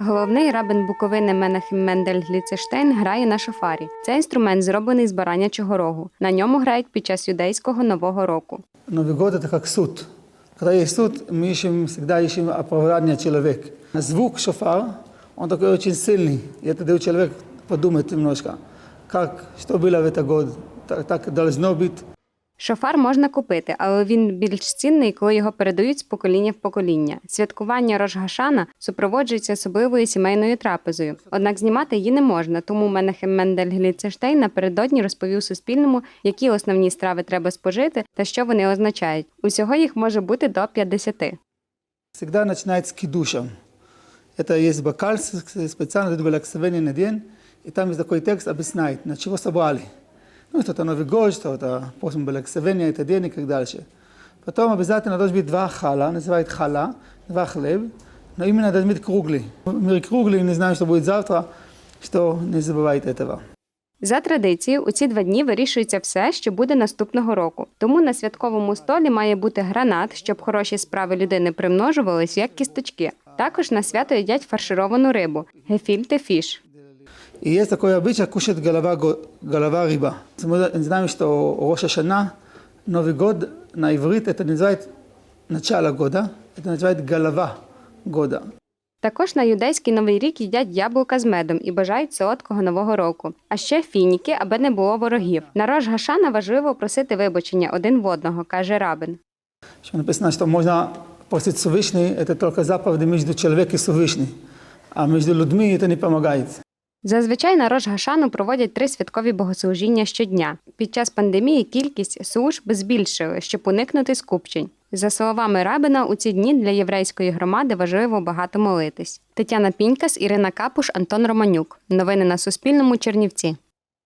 Головний рабин Буковини Менахем Мендель Гліцештейн грає на шофарі. Це інструмент, зроблений з баранячого рогу. На ньому грають під час юдейського нового року. Новый год это как суд. Когда есть суд, мы ищем, всегда ищем оправдание человека. Звук шофар, он такой очень сильный. И это дает человек подумать немножко, как, что было в этот год. Так, так должно быть. Шофар можна купити, але він більш цінний, коли його передають з покоління в покоління. Святкування Рожгашана супроводжується особливою сімейною трапезою. Однак знімати її не можна, тому Менахем Мендель Гліцештейн напередодні розповів Суспільному, які основні страви треба спожити та що вони означають. Усього їх може бути до 50. Всегда начинает с кидуша. Это есть бокаль с- специально для благословения на день, и там есть такой текст объясняет, на чего собрали. Ну, что это Новый год, что это после благословения, это день и так дальше. Потом обязательно должен быть два хала, называют хала, два хлеб, но именно должен быть круглый. Мир круглый, не знаю, что будет завтра, что не забывайте этого. За традицією, у ці два дні вирішується все, що буде наступного року. Тому на святковому столі має бути гранат, щоб хороші справи людини примножувались як кісточки. Також на свято їдять фаршировану рибу гефільте фіш. И есть такой обычай кушать голова, го- голова рыба. Мы знаем, что Роша Шана, Новый год на иврит, это называют начало года, это называют голова года. Також на юдейський новий рік їдять яблука з медом і бажають солодкого нового року. А ще фініки, аби не було ворогів. На рож Гашана важливо просити вибачення один в одного, каже рабин. Что написано, что можно просить Всевышний, это только заповеди между человеком и Всевышним, а между людьми это не помогает. Зазвичай на рож Гашану проводять три святкові богослужіння щодня. Під час пандемії кількість служб збільшили, щоб уникнути скупчень. За словами рабина, у ці дні для єврейської громади важливо багато молитись. Тетяна Пінькас, Ірина Капуш, Антон Романюк. Новини на Суспільному. Чернівці.